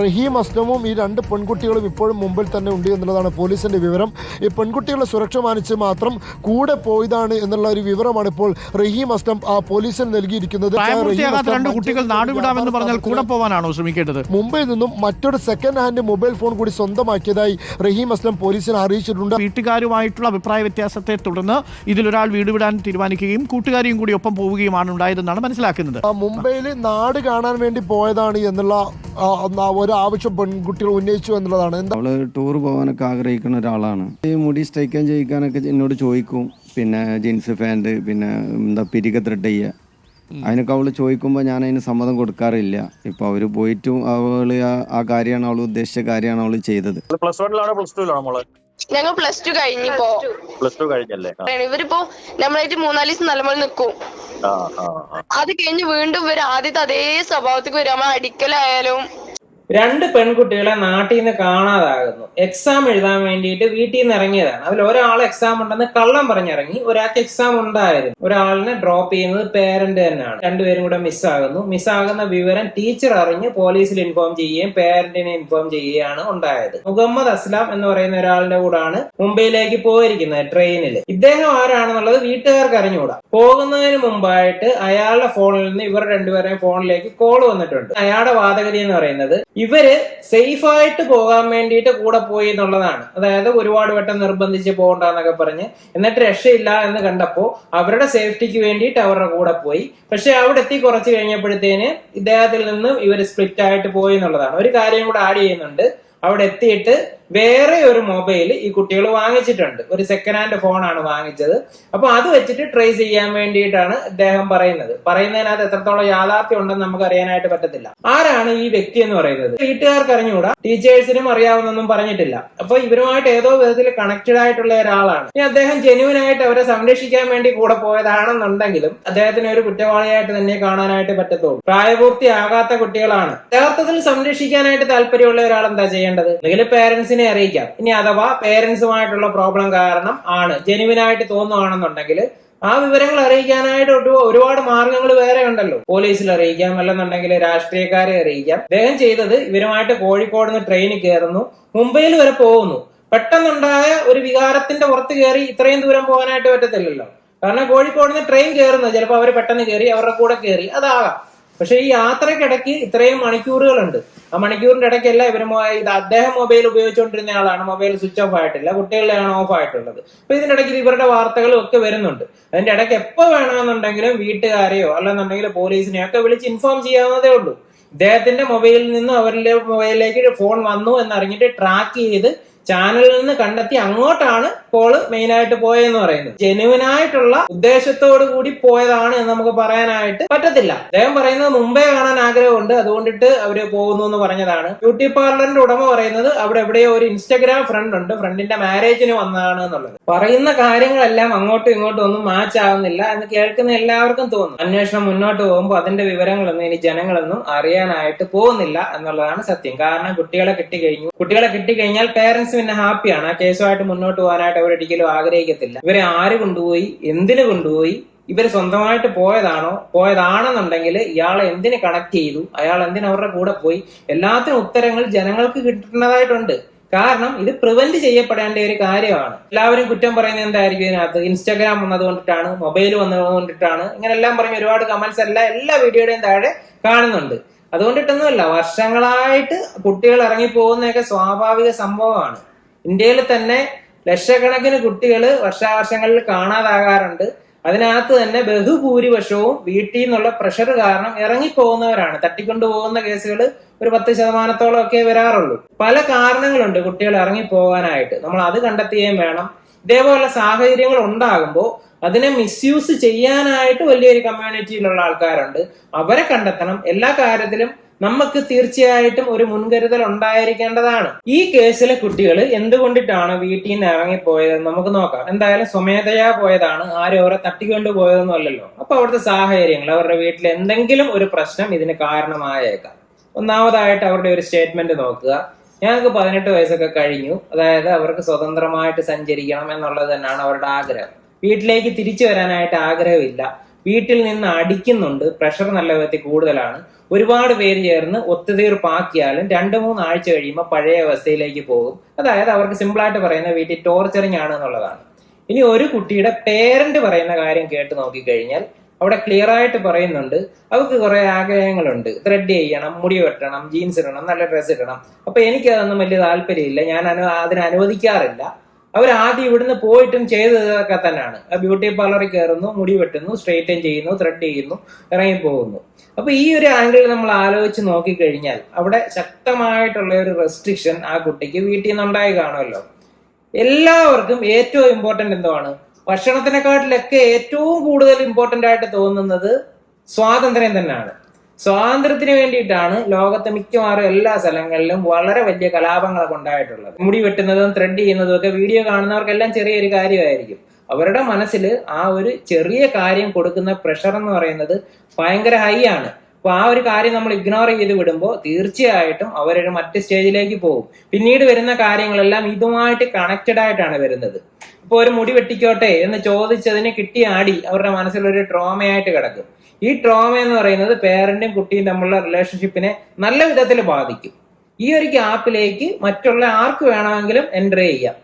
റഹീം അസ്ലമും ഈ രണ്ട് പെൺകുട്ടികളും ഇപ്പോഴും മുമ്പിൽ തന്നെ ഉണ്ട് എന്നുള്ളതാണ് പോലീസിന്റെ വിവരം. ഈ പെൺകുട്ടികളെ സുരക്ഷ മാനിച്ച് മാത്രം കൂടെ പോയതാണ് എന്നുള്ള ഒരു വിവരമാണ് ഇപ്പോൾ റഹീം അസ്ലം ആ, പോലീസിന് നൽകിയിരിക്കുന്നത്. രണ്ട് കുട്ടികൾ നാടുവിടാമെന്ന് പറഞ്ഞാൽ കൂടെ പോവാനാണോ ശ്രമിക്കേണ്ടത്? മുംബൈയിൽ നിന്നും മറ്റൊരു സെക്കൻഡ് ഹാൻഡ് മൊബൈൽ ഫോൺ കൂടി സ്വന്തമാക്കിയതായി റഹീം അസ്ലം പോലീസിനെ അറിയിച്ചിട്ടുണ്ട്. വീട്ടുകാരുമായിട്ടുള്ള അഭിപ്രായ വ്യത്യാസത്തെ തുടർന്ന് ഇതിലൊരാൾ വീട് വിടാൻ തീരുമാനിക്കുകയും കൂട്ടുകാരിയും കൂടി ഒപ്പം പോവുകയുമാണ് ഉണ്ടായതെന്നാണ് മനസ്സിലാക്കുന്നത്. മുംബൈയിൽ നാട് കാണാൻ വേണ്ടി പോയതാണ് എന്നുള്ള ഒരു ആവശ്യം പെൺകുട്ടികൾ ഉന്നയിച്ചു എന്നുള്ളതാണ്. എന്താ അവൾ ടൂർ പോകാനൊക്കെ ആഗ്രഹിക്കുന്ന ഒരാളാണ്. ഈ മുടി സ്ട്രൈക്കാൻ ചെയ്യിക്കാനൊക്കെ എന്നോട് ചോദിക്കും. പിന്നെ ജീൻസ് പാന്റ് പിന്നെ എന്താ പിരിക ത്രെഡ് ചെയ്യുക അതിനൊക്കെ അവൾ ചോദിക്കുമ്പോൾ ഞാൻ അതിന് സമ്മതം കൊടുക്കാറില്ല. ഇപ്പൊ അവർ പോയിട്ടും അവൾ ആ- കാര്യമാണ് അവൾ ഉദ്ദേശിച്ച കാര്യമാണ് അവൾ ചെയ്തത്. പ്ലസ് വണ്ണിലാണോ പ്ലസ് ടുവിലാണോ മോൾ? ഞങ്ങൾ പ്ലസ് ടു കഴിഞ്ഞിപ്പോ പ്ലസ് ടു കഴിഞ്ഞല്ലേ? ഇവരിപ്പോ നമ്മളായിട്ട് മൂന്നാൽ ദിവസം നല്ലപോലെ നിൽക്കും ആ ആ ആ. അത് കഴിഞ്ഞ് വീണ്ടും ഇവർ ആദ്യത്തെ അതേ സ്വഭാവത്തിൽ വരും. നമ്മൾ അടിക്കലായാലും രണ്ട് പെൺകുട്ടികളെ നാട്ടിൽ നിന്ന് കാണാതാകുന്നു. എക്സാം എഴുതാൻ വേണ്ടിയിട്ട് വീട്ടിൽ നിന്ന് ഇറങ്ങിയതാണ്. അതിൽ ഒരാൾ എക്സാം ഉണ്ടെന്ന് കള്ളം പറഞ്ഞിറങ്ങി. ഒരാൾക്ക് എക്സാം ഉണ്ടായിരുന്നു. ഒരാളിനെ ഡ്രോപ്പ് ചെയ്യുന്നത് പേരന്റ് തന്നെയാണ്. രണ്ടുപേരും കൂടെ മിസ്സാകുന്നു മിസ്സാകുന്ന വിവരം ടീച്ചർ അറിഞ്ഞ് പോലീസിൽ ഇൻഫോം ചെയ്യുകയും പേരന്റിനെ ഇൻഫോം ചെയ്യുകയാണ് ഉണ്ടായത്. മുഹമ്മദ് അസ്ലാം എന്ന് പറയുന്ന ഒരാളുടെ കൂടാണ് മുംബൈയിലേക്ക് പോയിരിക്കുന്നത് ട്രെയിനിൽ ഇദ്ദേഹം ആരാണെന്നുള്ളത് വീട്ടുകാർക്ക് അറിഞ്ഞുകൂടാ. പോകുന്നതിന് മുമ്പായിട്ട് അയാളുടെ ഫോണിൽ നിന്ന് ഇവർ രണ്ടുപേരെയും ഫോണിലേക്ക് കോൾ വന്നിട്ടുണ്ട്. അയാളുടെ വാദഗതി എന്ന് പറയുന്നത് ഇവർ സേഫ് ആയിട്ട് പോകാൻ വേണ്ടിയിട്ട് കൂടെ പോയി എന്നുള്ളതാണ്. അതായത് ഒരുപാട് വട്ടം നിർബന്ധിച്ച് പോകണ്ടെന്നൊക്കെ പറഞ്ഞ് എന്നിട്ട് രക്ഷയില്ല എന്ന് കണ്ടപ്പോ അവരുടെ സേഫ്റ്റിക്ക് വേണ്ടിയിട്ട് അവരുടെ കൂടെ പോയി. പക്ഷെ അവിടെ എത്തി കുറച്ച് കഴിഞ്ഞപ്പോഴത്തേന് ഇദ്ദേഹത്തിൽ നിന്നും ഇവർ സ്പ്ലിറ്റ് ആയിട്ട് പോയി എന്നുള്ളതാണ്. ഒരു കാര്യം കൂടെ ആഡ് ചെയ്യുന്നുണ്ട്. അവിടെ എത്തിയിട്ട് വേറെ ഒരു മൊബൈൽ ഈ കുട്ടികൾ വാങ്ങിച്ചിട്ടുണ്ട്. ഒരു സെക്കൻഡ് ഹാൻഡ് ഫോണാണ് വാങ്ങിച്ചത്. അപ്പൊ അത് വെച്ചിട്ട് ട്രേസ് ചെയ്യാൻ വേണ്ടിയിട്ടാണ് അദ്ദേഹം പറയുന്നത്. പറയുന്നതിനകത്ത് എത്രത്തോളം യാഥാർത്ഥ്യം ഉണ്ടെന്ന് നമുക്ക് അറിയാനായിട്ട് പറ്റത്തില്ല. ആരാണ് ഈ വ്യക്തി എന്ന് പറയുന്നത്? വീട്ടുകാർക്ക് അറിഞ്ഞുകൂടാ. ടീച്ചേഴ്സിനും അറിയാവുന്നൊന്നും പറഞ്ഞിട്ടില്ല. അപ്പൊ ഇവരുമായിട്ട് ഏതോ വിധത്തിൽ കണക്റ്റഡ് ആയിട്ടുള്ള ഒരാളാണ്. ഇനി അദ്ദേഹം ജെന്യൂൻ ആയിട്ട് അവരെ സംരക്ഷിക്കാൻ വേണ്ടി കൂടെ പോയതാണെന്നുണ്ടെങ്കിലും അദ്ദേഹത്തിന് ഒരു കുറ്റവാളിയായിട്ട് തന്നെ കാണാനായിട്ട് പറ്റത്തുള്ളൂ. പ്രായപൂർത്തിയാകാത്ത കുട്ടികളാണ്. യഥാർത്ഥത്തിൽ സംരക്ഷിക്കാനായിട്ട് താല്പര്യമുള്ള ഒരാൾ എന്താ ചെയ്യേണ്ടത്? അല്ലെങ്കിൽ പേരൻസിനെ അറിയിക്കാം. ഇനി അഥവാ പേരൻസുമായിട്ടുള്ള പ്രോബ്ലം കാരണം ആണ് ജെനുവിനായിട്ട് ആയിട്ട് തോന്നുവാണെന്നുണ്ടെങ്കിൽ ആ വിവരങ്ങൾ അറിയിക്കാനായിട്ട് ഒരു- ഒരുപാട് മാർഗങ്ങൾ വേറെ ഉണ്ടല്ലോ. പോലീസിൽ അറിയിക്കാം അല്ലെന്നുണ്ടെങ്കിൽ രാഷ്ട്രീയക്കാരെ അറിയിക്കാം. അദ്ദേഹം ചെയ്തത് ഇവരുമായിട്ട് കോഴിക്കോട് നിന്ന് ട്രെയിനിൽ കയറുന്നു. മുംബൈയിൽ വരെ പോകുന്നു. പെട്ടെന്നുണ്ടായ ഒരു വികാരത്തിന്റെ പുറത്ത് കയറി ഇത്രയും ദൂരം പോകാനായിട്ട് പറ്റത്തില്ലല്ലോ. കാരണം കോഴിക്കോട് നിന്ന് ട്രെയിൻ കയറുന്നത് ചിലപ്പോൾ അവർ പെട്ടെന്ന് കയറി അവരുടെ കൂടെ കയറി അതാകാം. പക്ഷെ ഈ യാത്രക്കിടയ്ക്ക് ഇത്രയും മണിക്കൂറുകളുണ്ട്. ആ മണിക്കൂറിന്റെ ഇടയ്ക്കല്ല ഇവരുമായി ഇത് അദ്ദേഹം മൊബൈൽ ഉപയോഗിച്ചുകൊണ്ടിരുന്ന ആളാണ്. മൊബൈൽ സ്വിച്ച് ഓഫ് ആയിട്ടില്ല. കുട്ടികളിലാണ് ഓഫ് ആയിട്ടുള്ളത്. അപ്പൊ ഇതിന്റെ ഇടയ്ക്ക് ഇവരുടെ വാർത്തകളും ഒക്കെ വരുന്നുണ്ട്. അതിന്റെ ഇടയ്ക്ക് എപ്പോ വേണമെന്നുണ്ടെങ്കിലും വീട്ടുകാരെയോ അല്ലെന്നുണ്ടെങ്കിൽ പോലീസിനെയോ ഒക്കെ വിളിച്ച് ഇൻഫോം ചെയ്യാവുന്നതേ ഉള്ളൂ. ഇദ്ദേഹത്തിന്റെ മൊബൈലിൽ നിന്നും അവരുടെ മൊബൈലിലേക്ക് ഫോൺ വന്നു എന്നറിഞ്ഞിട്ട് ട്രാക്ക് ചെയ്ത് ചാനലിൽ നിന്ന് കണ്ടെത്തി അങ്ങോട്ടാണ് പോൾ മെയിൻ ആയിട്ട് പോയെന്ന് പറയുന്നത്. ജെനുവിനായിട്ടുള്ള ഉദ്ദേശത്തോടു കൂടി പോയതാണ് എന്ന് നമുക്ക് പറയാനായിട്ട് പറ്റത്തില്ല. അദ്ദേഹം പറയുന്നത് മുംബൈ കാണാൻ ആഗ്രഹമുണ്ട്. അതുകൊണ്ടിട്ട് അവർ പോകുന്നു എന്ന് പറഞ്ഞതാണ്. ബ്യൂട്ടി പാർലറിന്റെ ഉടമ പറയുന്നത് അവിടെ എവിടെയോ ഒരു ഇൻസ്റ്റഗ്രാം ഫ്രണ്ട് ഉണ്ട്. ഫ്രണ്ടിന്റെ മാരേജിന് വന്നതാണ് എന്നുള്ളത്. പറയുന്ന കാര്യങ്ങളെല്ലാം അങ്ങോട്ടും ഇങ്ങോട്ടും ഒന്നും മാച്ച് ആവുന്നില്ല എന്ന് കേൾക്കുന്ന എല്ലാവർക്കും തോന്നും. അന്വേഷണം മുന്നോട്ട് പോകുമ്പോൾ അതിന്റെ വിവരങ്ങളൊന്നും ഇനി ജനങ്ങളൊന്നും അറിയാനായിട്ട് പോകുന്നില്ല എന്നുള്ളതാണ് സത്യം. കാരണം കുട്ടികളെ കിട്ടിക്കഴിഞ്ഞു. കുട്ടികളെ കിട്ടിക്കഴിഞ്ഞാൽ പേരൻസ് പിന്നെ ഹാപ്പിയാണ്. ആ കേസുമായിട്ട് മുന്നോട്ട് പോകാനായിട്ട് അവരൊരിക്കലും ആഗ്രഹിക്കത്തില്ല. ഇവരെ ആര് കൊണ്ടുപോയി എന്തിനു കൊണ്ടുപോയി ഇവർ സ്വന്തമായിട്ട് പോയതാണോ പോയതാണെന്നുണ്ടെങ്കിൽ ഇയാളെ എന്തിന് കണക്ട് ചെയ്തു അയാൾ എന്തിന് അവരുടെ കൂടെ പോയി എല്ലാത്തിനും ഉത്തരങ്ങൾ ജനങ്ങൾക്ക് കിട്ടുന്നതായിട്ടുണ്ട്. കാരണം ഇത് പ്രിവെന്റ് ചെയ്യപ്പെടേണ്ട ഒരു കാര്യമാണ്. എല്ലാവരും കുറ്റം പറയുന്നത് എന്തായിരിക്കും ഇതിനകത്ത്? ഇൻസ്റ്റാഗ്രാം വന്നത് കൊണ്ടിട്ടാണ് മൊബൈൽ വന്നത് കൊണ്ടിട്ടാണ് ഇങ്ങനെ എല്ലാം പറഞ്ഞ് ഒരുപാട് കമന്റ്സ് എല്ലാം എല്ലാ വീഡിയോയുടെയും താഴെ കാണുന്നുണ്ട്. അതുകൊണ്ടിട്ടൊന്നുമല്ല വർഷങ്ങളായിട്ട് കുട്ടികൾ ഇറങ്ങി പോകുന്നതൊക്കെ സ്വാഭാവിക സംഭവമാണ്. ഇന്ത്യയിൽ തന്നെ ലക്ഷക്കണക്കിന് കുട്ടികൾ വർഷാവർഷങ്ങളിൽ കാണാതാകാറുണ്ട്. അതിനകത്ത് തന്നെ ബഹുഭൂരിപക്ഷവും വീട്ടിൽ നിന്നുള്ള പ്രഷർ കാരണം ഇറങ്ങിപ്പോകുന്നവരാണ്. തട്ടിക്കൊണ്ടുപോകുന്ന കേസുകൾ ഒരു പത്ത് ശതമാനത്തോളം ഒക്കെ വരാറുള്ളൂ. പല കാരണങ്ങളുണ്ട് കുട്ടികൾ ഇറങ്ങിപ്പോകാനായിട്ട്. നമ്മൾ അത് കണ്ടെത്തുകയും വേണം. ഇതേപോലെ സാഹചര്യങ്ങൾ ഉണ്ടാകുമ്പോൾ അതിനെ മിസ്യൂസ് ചെയ്യാനായിട്ട് വലിയൊരു കമ്മ്യൂണിറ്റിയിലുള്ള ആൾക്കാരുണ്ട്. അവരെ കണ്ടെത്തണം. എല്ലാ കാര്യത്തിലും നമുക്ക് തീർച്ചയായിട്ടും ഒരു മുൻകരുതൽ ഉണ്ടായിരിക്കേണ്ടതാണ്. ഈ കേസിലെ കുട്ടികൾ എന്തുകൊണ്ടിട്ടാണ് വീട്ടിൽ നിന്ന് ഇറങ്ങിപ്പോയത് നമുക്ക് നോക്കാം. എന്തായാലും സ്വമേധയാ പോയതാണ്. ആരും അവരെ തട്ടിക്കൊണ്ട് പോയതൊന്നും അല്ലല്ലോ. അപ്പൊ അവിടുത്തെ സാഹചര്യങ്ങൾ അവരുടെ വീട്ടിൽ എന്തെങ്കിലും ഒരു പ്രശ്നം ഇതിന് കാരണമായേക്കാം. ഒന്നാമതായിട്ട് അവരുടെ ഒരു സ്റ്റേറ്റ്മെന്റ് നോക്കുക. ഞങ്ങൾക്ക് പതിനെട്ട് വയസ്സൊക്കെ കഴിഞ്ഞു. അതായത് അവർക്ക് സ്വതന്ത്രമായിട്ട് സഞ്ചരിക്കണം എന്നുള്ളത് തന്നെയാണ് അവരുടെ ആഗ്രഹം. വീട്ടിലേക്ക് തിരിച്ചു വരാനായിട്ട് ആഗ്രഹമില്ല. വീട്ടിൽ നിന്ന് അടിക്കുന്നുണ്ട്. പ്രഷർ നല്ല വിധത്തിൽ കൂടുതലാണ്. ഒരുപാട് പേര് ചേർന്ന് ഒത്തുതീർപ്പാക്കിയാലും രണ്ട് മൂന്ന് ആഴ്ച കഴിയുമ്പോൾ പഴയ അവസ്ഥയിലേക്ക് പോകും. അതായത് അവർക്ക് സിമ്പിളായിട്ട് പറയുന്ന വീട്ടിൽ ടോർച്ചറിങ് ആണ് എന്നുള്ളതാണ്. ഇനി ഒരു കുട്ടിയുടെ പേരന്റ് പറയുന്ന കാര്യം കേട്ട് നോക്കിക്കഴിഞ്ഞാൽ അവിടെ ക്ലിയർ ആയിട്ട് പറയുന്നുണ്ട്. അവർക്ക് കുറെ ആഗ്രഹങ്ങളുണ്ട്. ത്രെഡ് ചെയ്യണം മുടി വെട്ടണം ജീൻസ് ഇടണം നല്ല ഡ്രസ് ഇടണം. അപ്പൊ എനിക്ക് അതൊന്നും വലിയ താല്പര്യമില്ല. ഞാൻ അനു അതിന് അനുവദിക്കാറില്ല. അവർ ആദ്യം ഇവിടുന്ന് പോയിട്ടും ചെയ്തതൊക്കെ തന്നെയാണ്. ബ്യൂട്ടി പാർലറിൽ കയറുന്നു മുടി വെട്ടുന്നു സ്ട്രെയിറ്റൻ ചെയ്യുന്നു ത്രെഡ് ചെയ്യുന്നു ഇറങ്ങി പോകുന്നു അപ്പൊ ഈ ഒരു ആംഗിളിൽ നമ്മൾ ആലോചിച്ച് നോക്കിക്കഴിഞ്ഞാൽ അവിടെ ശക്തമായിട്ടുള്ള ഒരു റെസ്ട്രിക്ഷൻ ആ കുട്ടിക്ക് വീട്ടിൽ നിന്നുണ്ടായി കാണുമല്ലോ. എല്ലാവർക്കും ഏറ്റവും ഇമ്പോർട്ടന്റ് എന്തുവാണ്? ഭക്ഷണത്തിനെക്കാട്ടിലൊക്കെ ഏറ്റവും കൂടുതൽ ഇമ്പോർട്ടന്റ് ആയിട്ട് തോന്നുന്നത് സ്വാതന്ത്ര്യം തന്നെയാണ്. സ്വാതന്ത്ര്യത്തിന് വേണ്ടിയിട്ടാണ് ലോകത്തെ മിക്കവാറും എല്ലാ സ്ഥലങ്ങളിലും വളരെ വലിയ കലാപങ്ങളൊക്കെ ഉണ്ടായിട്ടുള്ളത്. മുടി വെട്ടുന്നതും ത്രെഡ് ചെയ്യുന്നതും ഒക്കെ വീഡിയോ കാണുന്നവർക്കെല്ലാം ചെറിയൊരു കാര്യമായിരിക്കും. അവരുടെ മനസ്സിൽ ആ ഒരു ചെറിയ കാര്യം കൊടുക്കുന്ന പ്രഷർ എന്ന് പറയുന്നത് ഭയങ്കര ഹൈ ആണ്. അപ്പൊ ആ ഒരു കാര്യം നമ്മൾ ഇഗ്നോർ ചെയ്ത് വിടുമ്പോൾ തീർച്ചയായിട്ടും അവരൊരു മറ്റ് സ്റ്റേജിലേക്ക് പോകും. പിന്നീട് വരുന്ന കാര്യങ്ങളെല്ലാം ഇതുമായിട്ട് കണക്റ്റഡ് ആയിട്ടാണ് വരുന്നത്. ഇപ്പൊ ഒരു മുടി വെട്ടിക്കോട്ടെ എന്ന് ചോദിച്ചതിന് കിട്ടിയ അടി അവരുടെ മനസ്സിൽ ഒരു ട്രോമയായിട്ട് കിടക്കും. ഈ ട്രോമ എന്ന് പറയുന്നത് പേരന്റും കുട്ടിയും തമ്മിലുള്ള റിലേഷൻഷിപ്പിനെ നല്ല വിധത്തിൽ ബാധിക്കും. ഈ ഒരു ഗ്യാപ്പിലേക്ക് മറ്റുള്ള ആർക്ക് വേണമെങ്കിലും എന്റർ ചെയ്യാം.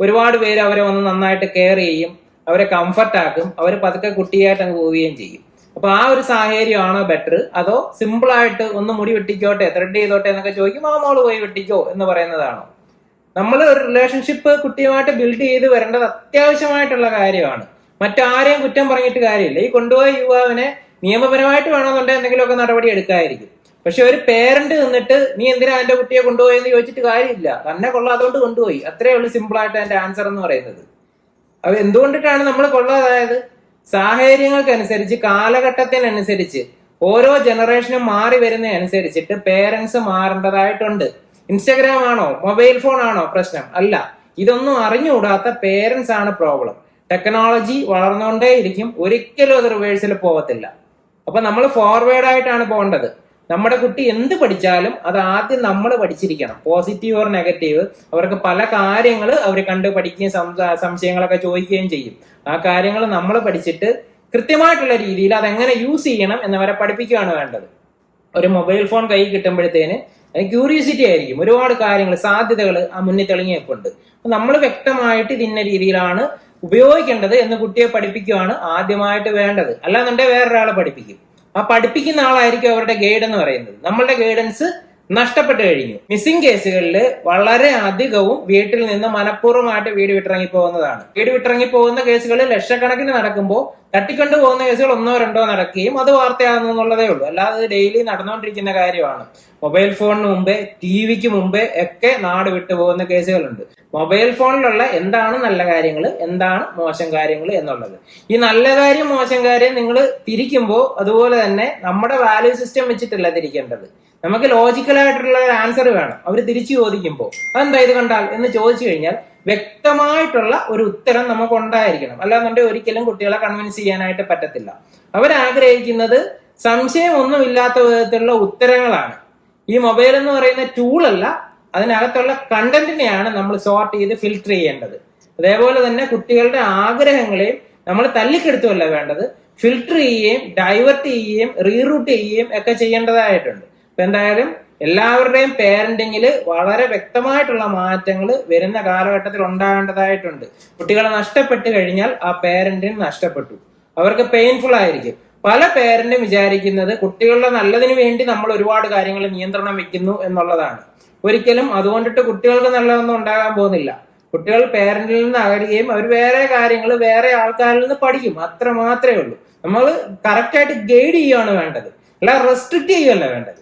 ഒരുപാട് പേര് അവരെ വന്ന് നന്നായിട്ട് കെയർ ചെയ്യും അവരെ കംഫർട്ട് ആക്കും അവർ പതുക്കെ കുട്ടിയായിട്ട് അങ്ങ് പോവുകയും ചെയ്യും. അപ്പൊ ആ ഒരു സാഹചര്യമാണോ ബെറ്റർ അതോ സിമ്പിളായിട്ട് ഒന്ന് മുടി വെട്ടിക്കോട്ടെ ത്രെഡ് ചെയ്തോട്ടെ എന്നൊക്കെ ചോദിക്കും ആ മോൾ പോയി വെട്ടിക്കോ എന്ന് പറയുന്നതാണോ? നമ്മൾ ഒരു റിലേഷൻഷിപ്പ് കുട്ടിയുമായിട്ട് ബിൽഡ് ചെയ്ത് വരേണ്ടത് അത്യാവശ്യമായിട്ടുള്ള കാര്യമാണ്. മറ്റാരെയും കുറ്റം പറഞ്ഞിട്ട് കാര്യമില്ല. ഈ കൊണ്ടുപോയ യുവാവിനെ നിയമപരമായിട്ട് വേണമെന്നുണ്ടെങ്കിൽ എന്തെങ്കിലുമൊക്കെ നടപടി എടുക്കായിരിക്കും. പക്ഷെ ഒരു പേരന്റ് നിന്നിട്ട് നീ എന്തിനാ എന്റെ കുട്ടിയെ കൊണ്ടുപോയെന്ന് ചോദിച്ചിട്ട് കാര്യമില്ല. തന്നെ കൊള്ളാതുകൊണ്ട് കൊണ്ടുപോയി. അത്രേ ഉള്ളൂ സിമ്പിൾ ആയിട്ട് എന്റെ ആൻസർ എന്ന് പറയുന്നത്. അത് എന്തുകൊണ്ടിട്ടാണ് നമ്മൾ കൊള്ളാതായത് സാഹചര്യങ്ങൾക്കനുസരിച്ച് കാലഘട്ടത്തിനനുസരിച്ച് ഓരോ ജനറേഷനും മാറി വരുന്നതനുസരിച്ചിട്ട് പേരൻസ് മാറേണ്ടതായിട്ടുണ്ട്. ഇൻസ്റ്റഗ്രാം ആണോ മൊബൈൽ ഫോൺ ആണോ പ്രശ്നം? അല്ല. ഇതൊന്നും അറിഞ്ഞുകൂടാത്ത പേരൻസ് ആണ് പ്രോബ്ലം. ടെക്നോളജി വളർന്നുകൊണ്ടേ ഇരിക്കും ഒരിക്കലും അത് റിവേഴ്സിൽ പോകത്തില്ല അപ്പൊ നമ്മൾ ഫോർവേഡ് ആയിട്ടാണ് പോകേണ്ടത്. നമ്മുടെ കുട്ടി എന്ത് പഠിച്ചാലും അത് ആദ്യം നമ്മൾ പഠിച്ചിരിക്കണം. Positive or negative. അവർക്ക് പല കാര്യങ്ങൾ അവർ കണ്ട് പഠിക്കുകയും സംശയങ്ങളൊക്കെ ചോദിക്കുകയും ചെയ്യും. ആ കാര്യങ്ങൾ നമ്മൾ പഠിച്ചിട്ട് കൃത്യമായിട്ടുള്ള രീതിയിൽ അതെങ്ങനെ യൂസ് ചെയ്യണം എന്നവരെ പഠിപ്പിക്കുകയാണ് വേണ്ടത്. ഒരു മൊബൈൽ ഫോൺ കൈ കിട്ടുമ്പോഴത്തേന് ക്യൂരിയോസിറ്റി ആയിരിക്കും. ഒരുപാട് കാര്യങ്ങൾ സാധ്യതകൾ ആ മുന്നിൽ തെളിഞ്ഞൊക്കെ നിൽപ്പുണ്ട് നമ്മൾ വ്യക്തമായിട്ട് ഇതിന്ന രീതിയിലാണ് ഉപയോഗിക്കേണ്ടത് എന്ന് കുട്ടിയെ പഠിപ്പിക്കുകയാണ് ആദ്യമായിട്ട് വേണ്ടത്. അല്ലാന്നുണ്ടെങ്കിൽ വേറൊരാളെ പഠിപ്പിക്കും. ആ പഠിപ്പിക്കുന്ന ആളായിരിക്കും അവരുടെ ഗൈഡ് എന്ന് പറയുന്നത്. നമ്മളുടെ ഗൈഡൻസ് നഷ്ടപ്പെട്ടു കഴിഞ്ഞു. മിസ്സിംഗ് കേസുകളിൽ വളരെ അധികവും വീട്ടിൽ നിന്ന് മനഃപൂർവമായിട്ട് വീട് വിട്ടിറങ്ങി പോകുന്നതാണ്. വീട് വിട്ടിറങ്ങി പോകുന്ന കേസുകൾ ലക്ഷക്കണക്കിന് നടക്കുമ്പോൾ തട്ടിക്കൊണ്ടു പോകുന്ന കേസുകൾ ഒന്നോ രണ്ടോ നടക്കുകയും അത് വാർത്തയാകുന്നു എന്നുള്ളതേ ഉള്ളൂ. അല്ലാതെ ഡെയിലി നടന്നുകൊണ്ടിരിക്കുന്ന കാര്യമാണ്. മൊബൈൽ ഫോണിന് മുമ്പേ ടി വിക്ക് മുമ്പേ ഒക്കെ നാട് വിട്ടു പോകുന്ന കേസുകളുണ്ട്. മൊബൈൽ ഫോണിലുള്ള എന്താണ് നല്ല കാര്യങ്ങൾ എന്താണ് മോശം കാര്യങ്ങൾ എന്നുള്ളത്. ഈ നല്ല കാര്യം മോശം കാര്യം നിങ്ങൾ തിരിക്കുമ്പോൾ അതുപോലെ തന്നെ നമ്മുടെ വാല്യൂ സിസ്റ്റം വെച്ചിട്ടല്ല തിരിക്കേണ്ടത്. നമുക്ക് ലോജിക്കലായിട്ടുള്ള ഒരു ആൻസർ വേണം. അവർ തിരിച്ചു ചോദിക്കുമ്പോൾ അതെന്താ ഇത് കണ്ടാൽ? എന്ന് ചോദിച്ചു കഴിഞ്ഞാൽ വ്യക്തമായിട്ടുള്ള ഒരു ഉത്തരം നമുക്ക് ഉണ്ടായിരിക്കണം അല്ലാന്നുണ്ടെങ്കിൽ ഒരിക്കലും കുട്ടികളെ കൺവിൻസ് ചെയ്യാനായിട്ട് പറ്റത്തില്ല. അവരാഗ്രഹിക്കുന്നത് സംശയമൊന്നുമില്ലാത്ത വിധത്തിലുള്ള ഉത്തരങ്ങളാണ്. ഈ മൊബൈൽ എന്ന് പറയുന്ന ടൂളല്ല അതിനകത്തുള്ള കണ്ടന്റിനെയാണ് നമ്മൾ സോർട്ട് ചെയ്ത് ഫിൽട്ടർ ചെയ്യേണ്ടത്. അതേപോലെ തന്നെ കുട്ടികളുടെ ആഗ്രഹങ്ങളെയും നമ്മൾ തല്ലിക്കെടുത്തുമല്ല വേണ്ടത്. ഫിൽട്ടർ ചെയ്യുകയും ഡൈവേർട്ട് ചെയ്യുകയും റീറൂട്ട് ചെയ്യുകയും ഒക്കെ ചെയ്യേണ്ടതായിട്ടുണ്ട്. എന്തായാലും എല്ലാവരുടെയും പേരന്റിങ്ങിൽ വളരെ വ്യക്തമായിട്ടുള്ള മാറ്റങ്ങൾ വരുന്ന കാലഘട്ടത്തിൽ ഉണ്ടാകേണ്ടതായിട്ടുണ്ട്. കുട്ടികളെ നഷ്ടപ്പെട്ട് കഴിഞ്ഞാൽ ആ പേരന്റിന് നഷ്ടപ്പെട്ടു. അവർക്ക് പെയിൻഫുൾ ആയിരിക്കും. പല പേരന്റും വിചാരിക്കുന്നത് കുട്ടികളുടെ നല്ലതിന് വേണ്ടി നമ്മൾ ഒരുപാട് കാര്യങ്ങൾ നിയന്ത്രണം വെക്കുന്നു എന്നുള്ളതാണ്. ഒരിക്കലും അതുകൊണ്ടിട്ട് കുട്ടികൾക്ക് നല്ലതൊന്നും ഉണ്ടാകാൻ പോകുന്നില്ല. കുട്ടികൾ പേരന്റിൽ നിന്ന് അകലുകയും അവർ വേറെ കാര്യങ്ങൾ വേറെ ആൾക്കാരിൽ നിന്ന് പഠിക്കും. അത്ര മാത്രമേ ഉള്ളൂ. നമ്മൾ കറക്റ്റായിട്ട് ഗൈഡ് ചെയ്യുകയാണ് വേണ്ടത്. അല്ല റെസ്ട്രിക്ട് ചെയ്യുകയല്ല വേണ്ടത്.